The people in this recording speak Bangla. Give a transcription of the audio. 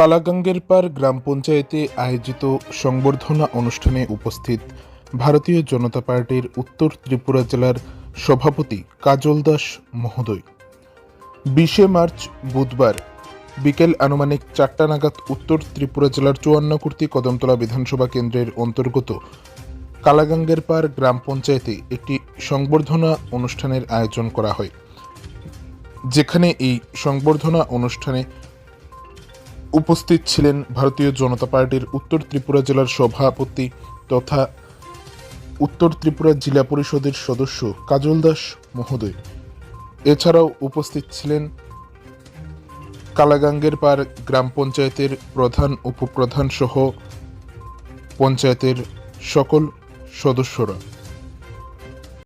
কালাগাঙ্গের পার গ্রাম পঞ্চায়েতে আয়োজিত সংবর্ধনা অনুষ্ঠানে উপস্থিত ভারতীয় জনতা পার্টির উত্তর ত্রিপুরা জেলার সভাপতি কাজল দাস মহোদয়। বিশে মার্চ বুধবার বিকেল আনুমানিক চারটা নাগাদ উত্তর ত্রিপুরা জেলার চুয়ান্ন কুর্তি কদমতলা বিধানসভা কেন্দ্রের অন্তর্গত কালাগাঙ্গের পার গ্রাম পঞ্চায়েতে একটি সংবর্ধনা অনুষ্ঠানের আয়োজন করা হয়। যেখানে এই সংবর্ধনা অনুষ্ঠানে উপস্থিত ছিলেন ভারতীয় জনতা পার্টির উত্তর ত্রিপুরা জেলার সভাপতি তথা উত্তর ত্রিপুরা জেলা পরিষদের সদস্য কাজল দাস মহোদয়। এছাড়াও উপস্থিত ছিলেন কালাগাঙ্গের পার গ্রাম পঞ্চায়েতের প্রধান, উপপ্রধান সহ পঞ্চায়েতের সকল সদস্যরা।